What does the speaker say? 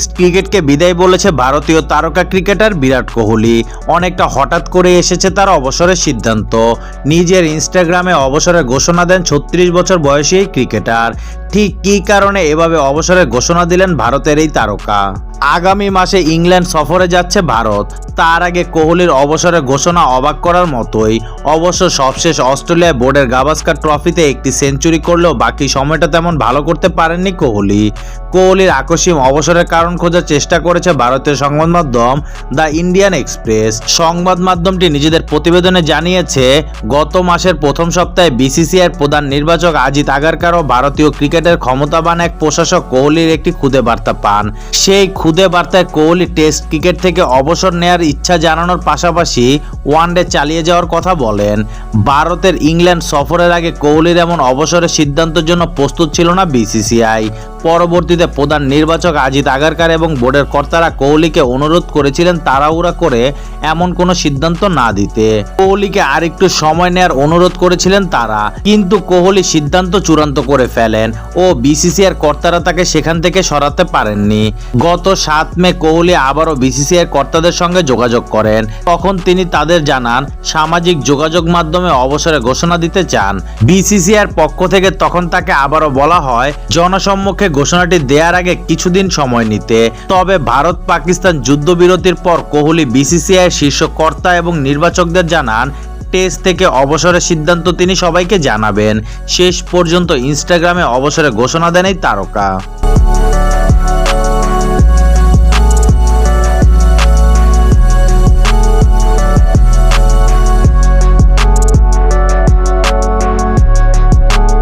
Test ক্রিকেটকে বিদায় বলেছে ভারতীয় তারকা ক্রিকেটার বিরাট কোহলি। অনেকটা হঠাৎ করে এসেছে তার অবসরের সিদ্ধান্ত। নিজের ইনস্টাগ্রামে অবসরের ঘোষণা দেন ছত্রিশ বছর বয়সী এই ক্রিকেটার। ঠিক কী কারণে এভাবে অবসরের ঘোষণা দিলেন ভারতের এই তারকা? আগামী মাসে ইংল্যান্ড সফরে যাচ্ছে ভারত। তার আগে কোহলির অবসরের ঘোষণা অবাক করার মতোই। অবশ্য সবশেষ অস্ট্রেলিয়া বোর্ডের গাভাস্কার ট্রফিতে একটি সেঞ্চুরি করলেও বাকি সময়টা তেমন ভালো করতে পারেননি কোহলি। কোহলির আকস্মিক অবসরের কারণ খোঁজার চেষ্টা করেছে ভারতীয় সংবাদ মাধ্যম দ্য ইন্ডিয়ান এক্সপ্রেস। সংবাদ মাধ্যমটি নিজেদের প্রতিবেদনে জানিয়েছে, গত মাসের প্রথম সপ্তাহে বিসিসিআইয়ের প্রধান নির্বাচক আজিত আগারকার ও ভারতীয় ক্রিকেটের ক্ষমতাবান এক প্রশাসক কোহলির একটি খুদে বার্তা পান। সেই খুদে বার্তায় কোহলি টেস্ট ক্রিকেট থেকে অবসর নেয়ার ইচ্ছা জানানোর পাশাপাশি ওয়ানডে চালিয়ে যাওয়ার কথা বলেন। ভারতের ইংল্যান্ড সফরের আগে কোহলির এমন অবসরের সিদ্ধান্তের জন্য প্রস্তুত ছিল না বিসিসিআই। পরবর্তীতে প্রধান নির্বাচক আজিত আগারকার এবং বোর্ডের কর্তারা কোহলিকে অনুরোধ করেছিলেন তাড়াহুড়া করে এমন কোনো সিদ্ধান্ত না দিতে। কোহলিকে আরেকটু সময় নেয়ার অনুরোধ করেছিলেন তারা, কিন্তু কোহলি সিদ্ধান্ত চূড়ান্ত করে ফেলেন ও বিসিসিআর কর্তারা তাকে সেখান থেকে সরাতে পারেননি। গত সাত মে কোহলি আবারও বিসিসিআর কর্তাদের সঙ্গে যোগাযোগ করেন। তখন তিনি তাদের জানান, সামাজিক যোগাযোগ মাধ্যমে অবসরে ঘোষণা দিতে চান। বিসিসিআর পক্ষ থেকে তখন তাকে আবারও বলা হয়, জনসম্মুখে ঘোষণাটি দেওয়ার আগে কিছুদিন সময় নিতে। তবে ভারত পাকিস্তান যুদ্ধবিরতির পর কোহলি বিসিসিআই শীর্ষ কর্তা এবং নির্বাচকদের জানান, টেস্ট থেকে অবসরের সিদ্ধান্ত তিনি সবাইকে জানাবেন। শেষ পর্যন্ত ইনস্টাগ্রামে অবসরে ঘোষণা দেন এই তারকা।